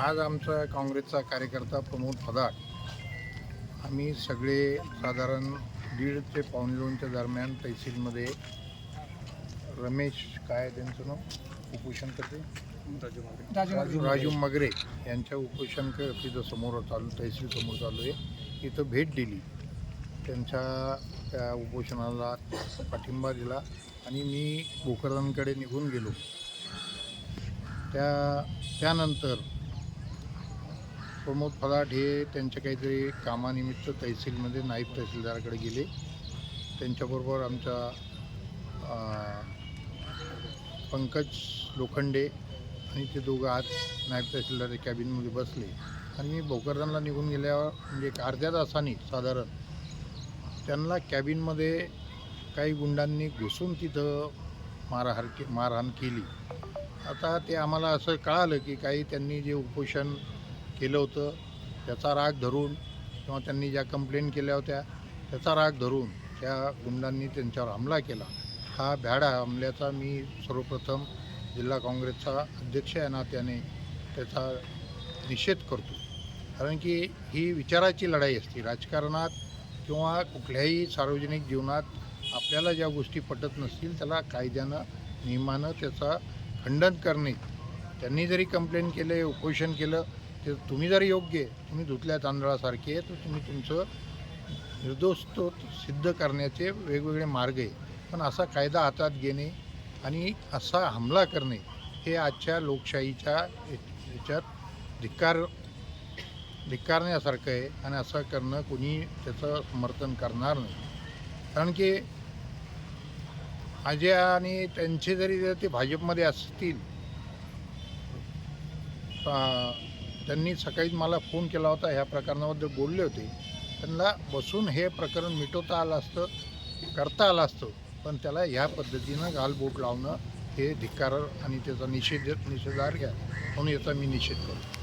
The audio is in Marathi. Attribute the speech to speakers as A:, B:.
A: आज आमचा काँग्रेसचा कार्यकर्ता प्रमोद फदाड आम्ही सगळे साधारण दीड ते पावणे दोनच्या दरम्यान तहसीलमध्ये रमेश काय त्यांचं नाव? उपोषण करते. राजू राजू मगरे. यांच्या उपोषण तिथं समोर चालू तहसील समोर चालू आहे. इथं भेट दिली. त्यांच्या त्या उपोषणाला पाठिंबा दिला आणि मी भोकरदांकडे निघून गेलो. त्या त्यानंतर प्रमोद फलाट हे त्यांच्या काहीतरी कामानिमित्त तहसीलमध्ये नाईब तहसीलदाराकडे गेले. त्यांच्याबरोबर आमचा पंकज लोखंडे आणि ते दोघं आत नाईब तहसीलदार कॅबिनमध्ये बसले. आणि मी भोकरदानला निघून गेल्यावर म्हणजे एक अर्ध्या तासाने साधारण त्यांना कॅबिनमध्ये काही गुंडांनी घुसून तिथं मारहार के मारहाण केली. आता ते आम्हाला असं कळालं की काही त्यांनी जे उपोषण केलं होतं त्याचा राग धरून किंवा त्यांनी ज्या कंप्लेंट केल्या होत्या त्याचा राग धरून त्या गुंडांनी त्यांच्यावर हमला केला. हा भ्याडा हमल्याचा मी सर्वप्रथम जिल्हा काँग्रेसचा अध्यक्ष या नात्याने त्याचा निषेध करतो. कारण की ही विचाराची लढाई असते. राजकारणात किंवा कुठल्याही सार्वजनिक जीवनात आपल्याला ज्या गोष्टी पटत नसतील त्याला कायद्यानं नियमानं त्याचा खंडन करणे. त्यांनी जरी कंप्लेंट केले उपोषण केलं ते तुम्ही जरी योग्य आहे तुम्ही धुतल्या तांदळासारखे तर तुम्ही तुमचं निर्दोषत्व सिद्ध करण्याचे वेगवेगळे मार्ग आहे. पण असा कायदा हातात घेणे आणि असा हमला करणे हे आजच्या लोकशाहीच्या याच्यात धिक्कार धिक्कारण्यासारखं आहे आणि असं करणं कोणी त्याचं समर्थन करणार नाही. कारण की अजय आणि त्यांचे जरी जर ते भाजपमध्ये असतील त्यांनी सकाळीच मला फोन केला होता ह्या प्रकरणाबद्दल बोलले होते. त्यांना बसून हे प्रकरण मिटवता आलं असतं करता आलं असतं पण त्याला ह्या पद्धतीनं गालबोट लावणं हे धिक्कार आणि त्याचा निषेध निषेधार्ह घ्या म्हणून याचा मी निषेध करतो.